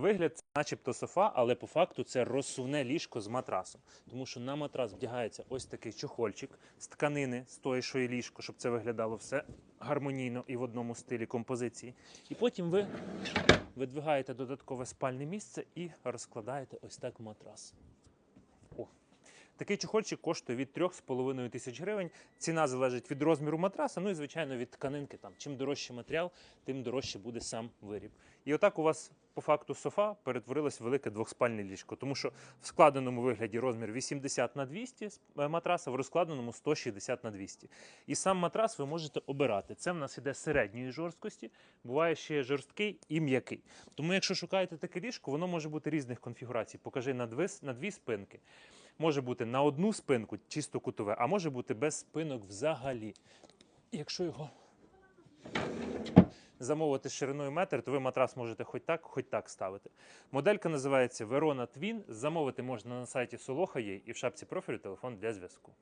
Вигляд це начебто софа, але по факту це розсувне ліжко з матрасом. Тому що на матрас вдягається ось такий чохольчик з тканини, з тої, що є ліжко, щоб це виглядало все гармонійно і в одному стилі композиції. І потім ви видвигаєте додаткове спальне місце і розкладаєте ось так матрас. Такий чохольчик коштує від 3,5 тисяч гривень. Ціна залежить від розміру матраса, ну і звичайно від тканинки. Там чим дорожчий матеріал, тим дорожче буде сам виріб. І отак у вас по факту софа перетворилось в велике двохспальне ліжко, тому що в складеному вигляді розмір 80 на 200 е, матраса, в розкладеному 160 на 200. І сам матрас ви можете обирати. Це в нас іде середньої жорсткості, буває ще жорсткий і м'який. Тому, якщо шукаєте таке ліжко, воно може бути різних конфігурацій. Покажи на дві, на дві спинки. Може бути на одну спинку, чисто кутове, а може бути без спинок взагалі. Якщо його замовити шириною метр, то ви матрас можете хоч так, хоч так ставити. Моделька називається Verona Twin. Замовити можна на сайті Солоха.є і в шапці профілю телефон для зв'язку.